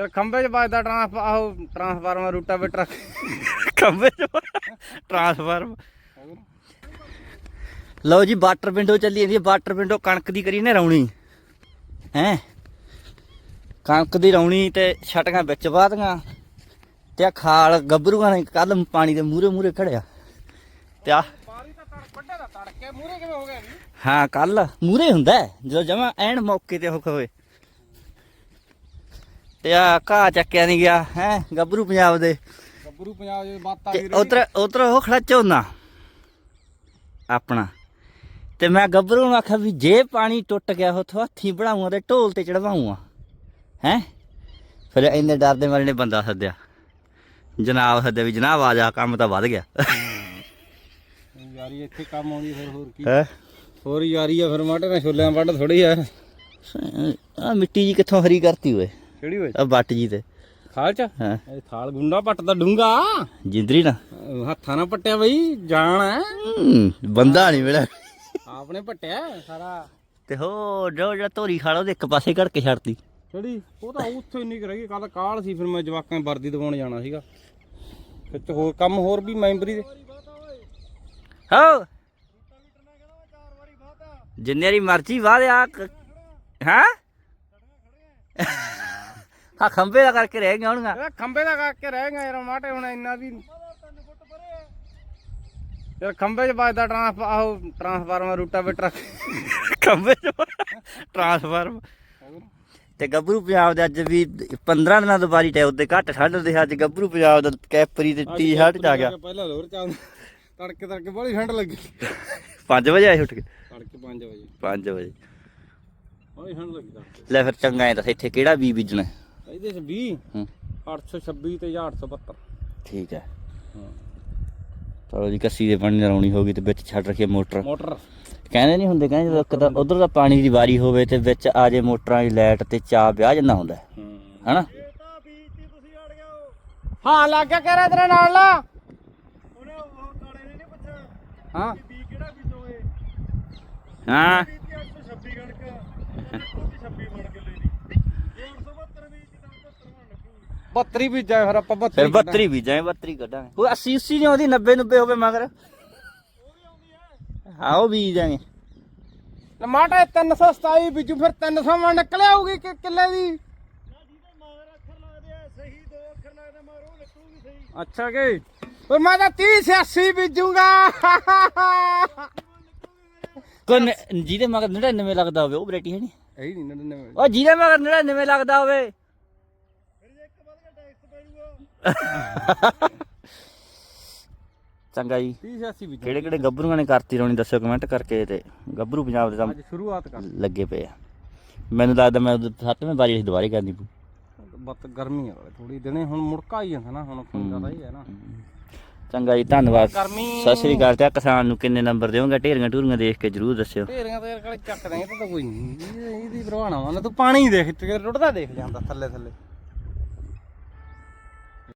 ਯਾਰ ਖੰਭੇ 'ਚ ਵੱਜਦਾ ਟਰਾਂਸ ਆਹੋ ਟਰਾਂਸਫਾਰਮਰ ਰੂਟਾਵੇਟਰ। ਖੰਭੇ ਚ ਟ੍ਰਾਂਸਫਾਰਮ ਲਓ ਜੀ ਵਾਟਰ ਵਿੰਡੋ ਚੱਲੀ ਜਾਂਦੀ ਹੈ। ਵਾਟਰ ਵਿੰਡੋ ਕਣਕ ਦੀ ਕਰੀ ਨੇ ਰੌਣੀ। ਹੈ? ਕਣਕ ਦੀ ਰੌਣੀ ਤੇ ਛਟੀਆਂ ਵਿੱਚ ਬਾਦੀਆਂ ਤੇ ਆ ਖਾਲ ਗੱਭਰੂਆਂ ਨੇ ਕੱਲ ਪਾਣੀ ਦੇ ਮੂਰੇ ਮੂਰੇ ਖੜਿਆ ਤੇ ਆ ਪਾਣੀ ਤਾਂ ਤੜ ਵੱਡੇ ਦਾ ਤੜਕੇ ਮੂਰੇ ਕਿਵੇਂ ਹੋ ਗਿਆ ਹਾਂ ਕੱਲ ਮੂਰੇ ਹੁੰਦਾ ਜਦੋਂ ਜਮਾ ਐਨ ਮੌਕੇ ਤੇ ਉਹ ਹੋਵੇ। ਤੇ ਆ ਘਾਹ ਚੱਕਿਆ ਨਹੀਂ ਗਿਆ ਹੈ? ਗੱਭਰੂ ਪੰਜਾਬ ਦੇ। ਗੱਭਰੂ ਪੰਜਾਬ ਦੇ ਬਾਤ ਗਈ ਉਧਰ ਉਧਰ ਉਹ ਖੜਾ ਝੋਨਾ। ਆਪਣਾ। ਤੇ ਮੈਂ ਗੱਭਰੂ ਨੂੰ ਆਖਿਆ ਵੀ ਜੇ ਪਾਣੀ ਟੁੱਟ ਗਿਆ ਉਥੋਂ ਹੱਥੀ ਬਣਾਉਂਗਾ ਤੇ ਢੋਲ ਤੇ ਚੜਵਾਉਂਗਾ ਹੈ? ਫਿਰ ਇੰਨੇ ਡਰ ਦੇ ਮਾਰੇ ਨੇ ਬੰਦਾ ਸੱਦਿਆ। ਜਨਾਬ ਸੱਦਿਆ ਵੀ ਜਨਾਬ ਆ ਜਾ ਕੰਮ ਤਾਂ ਵੱਧ ਗਿਆ। ਯਾਰੀ ਇੱਥੇ ਕੰਮ ਆਉਂਦੀ ਫਿਰ ਹੋਰ ਕੀ। ਹੈ? ਹੋਰ ਯਾਰੀ ਆ ਫਿਰ ਮਾਟੇ ਨਾਲ ਛੋਲਿਆਂ ਵੱਢ ਥੋੜੀ ਆ। ਆ ਮਿੱਟੀ ਜੀ ਕਿੱਥੋਂ ਹਰੀ ਕਰਤੀ ਓਏ? ਕਿਹੜੀ ਹੋਈ? ਆ ਬੱਟ ਜੀ ਤੇ। ਥਾਲ ਚ? ਹਾਂ। ਇਹ ਥਾਲ ਗੁੰਡਾ ਪੱਟਦਾ ਡੂੰਗਾ ਜਿੰਦਰੀ ਨਾ। ਹੱਥਾਂ ਨਾਲ ਪੱਟਿਆ ਬਈ ਜਾਣ ਹੈ ਬੰਦਾ ਨਹੀਂ ਮਿਲਿਆ। ਆਪਨੇ ਪੱਟਿਆ ਸਾਰਾ। ਤੇ ਹੋ ਜੋ ਜਿਹੜਾ ਧੋਰੀ ਖਾਲਾ ਉਹਦੇ ਇੱਕ ਪਾਸੇ ਘੜ ਕੇ ਛੱਡਤੀ। ਕਿਹੜੀ? ਉਹ ਤਾਂ ਉੱਥੇ ਇੰਨੀ ਰਹਿ ਕੱਲ ਕਾਲ ਸੀ ਫਿਰ ਮੈਂ ਜਵਾਕਾਂ ਵਰਦੀ ਦਿਵਾਉਣ ਜਾਣਾ ਸੀਗਾ। ਵਿੱਚ ਹੋਰ ਕੰਮ ਹੋਰ ਵੀ ਮੈਂਬਰੀ ਦੇ। ਹੋ। ਜਿੰਨੇ ਵਾਰੀ ਮਰਜ਼ੀ ਵਾਹ ਆ ਹਾਂ? ਹਾਂ ਖੰਬੇ ਦਾ ਕਰਕੇ ਰਹਿ ਗਿਆ ਹੋਣਗਾ ਖੰਬੇ ਦਾ ਕਰਕੇ ਰਹਿ ਗਏ ਯਾਰ ਮਾਟੇ ਹੁਣ ਇੰਨਾ ਵੀ ਯਾਰ ਖੰਬੇ 'ਚ ਵੱਜਦਾ ਟਰਾਂਸ ਆਹੋ ਟਰਾਂਸਫਾਰਮਰ ਰੂਟਾਵੇਟਰ। ਖੰਬੇ ਚ ਟ੍ਰਾਂਸਫਾਰਮ। ਤੇ ਗੱਭਰੂ ਪੰਜਾਬ ਦੇ ਅੱਜ ਵੀ 15 ਦਿਨਾਂ ਤੋਂ ਬਾਰੀ ਟੈ ਉੱਤੇ ਘੱਟ ਠੰਡ ਦੇ ਅੱਜ ਗੱਭਰੂ ਪੰਜਾਬ ਦਾ ਕੈਪਰੀ ਤੇ ਟੀ-ਸ਼ਰਟ ਚ ਆ ਗਿਆ। ਪਹਿਲਾਂ ਲੋਰ ਚੱਲ ਤੜਕੇ ਤੜਕੇ ਬੜੀ ਠੰਡ ਲੱਗੀ। 5 ਵਜੇ ਆਏ ਉੱਠ ਕੇ? ਤੜਕੇ 5 ਵਜੇ। 5 ਵਜੇ। ਬੜੀ ਠੰਡ ਲੱਗੀ ਤੜਕੇ। ਲੈ ਫਿਰ ਚੰਗਾ ਐ ਦੱਸ ਇੱਥੇ ਕਿਹੜਾ ਬੀ ਬੀਜਣਾ? ਇਹਦੇ ਚ 20 826 ਤੇ 872 ਠੀਕ ਹੈ। ਚਲੋ ਜੀ ਕੱਸੀ ਦੇ ਪਾਣੀ ਲਾਉਣੀ ਹੋਗੀ ਤੇ ਵਿੱਚ ਛੱਡ ਰੱਖੀ ਮੋਟਰ। ਮੋਟਰ। ਕਹਿੰਦੇ ਨਹੀਂ ਹੁੰਦੇ ਕਹਿੰਦੇ ਜਦੋਂ ਕਦਾ ਉਧਰ ਦਾ ਪਾਣੀ ਦੀ ਵਾਰੀ ਹੋਵੇ ਤੇ ਵਿੱਚ ਆ ਜੇ ਮੋਟਰਾਂ ਦੀ ਲਾਈਟ ਤੇ ਚਾਹ ਵਿਆਹ ਜਾਂਦਾ ਹੁੰਦਾ ਹੈਨਾ? ਹਾਂ ਲੱਗ ਗਿਆ ਕਹਿ ਤੇਰੇ ਨਾਲ। ਲਾ ਉਹਨੇ ਉਹ ਕਾਲੇ ਨੇ ਨਹੀਂ ਪੁੱਛਿਆ ਹਾਂ। ਵੀ ਕਿਹੜਾ ਬੀਜੋਗੇ? ਹਾਂ। 826 ਕਣਕ। 26 ਬਣ ਗਿਆ 32 ਬੀਜਾਂ ਫਿਰ ਆਪਾਂ 32 ਫਿਰ 32 ਬੀਜਾਂ 32 ਕੱਢਾਂਗੇ। ਉਹ 80 80 ਨਹੀਂ ਆਉਂਦੀ 90 90 ਹੋਵੇ ਮਗਰ। ਹਾਂ ਉਹ ਬੀਜਾਂਗੇ ਟਮਾਟਾ 327 ਬੀਜੂ ਫਿਰ 300 ਮਣ ਨਿਕਲ ਆਊਗੀ ਕਿੱਲੇ ਦੀ? ਅੱਛਾ ਕੇ? ਪਰ ਮੈਂ ਤਾਂ 30 80 ਬੀਜੂਗਾ। ਕੋਨ ਜਿਹਦੇ ਮਗਰ 99 ਲੱਗਦਾ ਹੋਵੇ ਉਹ ਵੈਰਾਈਟੀ ਹੈ ਨਹੀਂ ਇਹ ਨਹੀਂ 99 ਉਹ ਜਿਹਦੇ ਮਗਰ 99 ਲੱਗਦਾ ਹੋਵੇ। ਚੰਗਾ ਜੀ। 30 80 ਬੀਜੂ ਕਿਹੜੇ ਕਿਹੜੇ ਗੱਭਰੂਆਂ ਨੇ ਕਰਤੀ ਰੋਣੀ ਦੱਸਿਓ ਕਮੈਂਟ ਕਰਕੇ ਤੇ ਗੱਭਰੂ ਪੰਜਾਬ ਦੇ ਤਾਂ ਅੱਜ ਸ਼ੁਰੂਆਤ ਕਰ। ਲੱਗੇ ਪਏ ਆ। ਮੈਨੂੰ ਲੱਗਦਾ ਮੈਂ ਸੱਤਵੇਂ ਵਾਰੀ ਅਸੀਂ ਦੁਬਾਰੇ ਕਰਨੀ ਪਊ। ਬੱਤ ਗਰਮੀ ਆ ਥੋੜੀ ਦਿਨੇ ਹੁਣ ਮੁੜਕਾ ਹੀ ਜਾਂਦਾ ਨਾ ਹੁਣ ਕੋਈ ਜ਼ਿਆਦਾ ਹੀ ਹੈ ਨਾ। ਚੰਗਾ ਜੀ ਧੰਨਵਾਦ। ਸਤਿ ਸ੍ਰੀ ਅਕਾਲ ਤੇ ਕਿਸਾਨ ਨੂੰ ਕਿੰਨੇ ਨੰਬਰ ਦਿਓਗੇ ਢੇਰੀਆਂ ਢੂਰੀਆਂ ਦੇਖ ਕੇ ਜਰੂਰ ਦੱਸਿਓ। ਢੇਰੀਆਂ ਤੇ ਕਾਲੇ ਚੱਕ ਦਾਂਗੇ ਤਾਂ ਕੋਈ ਨਹੀਂ ਇਹਦੀ ਪਰਵਾਹ ਨਾ ਤੂੰ ਪਾਣੀ ਦੇਖ ਤੇ ਰੁੜਦਾ ਦੇਖ ਜਾਂਦਾ ਥੱਲੇ ਥੱਲੇ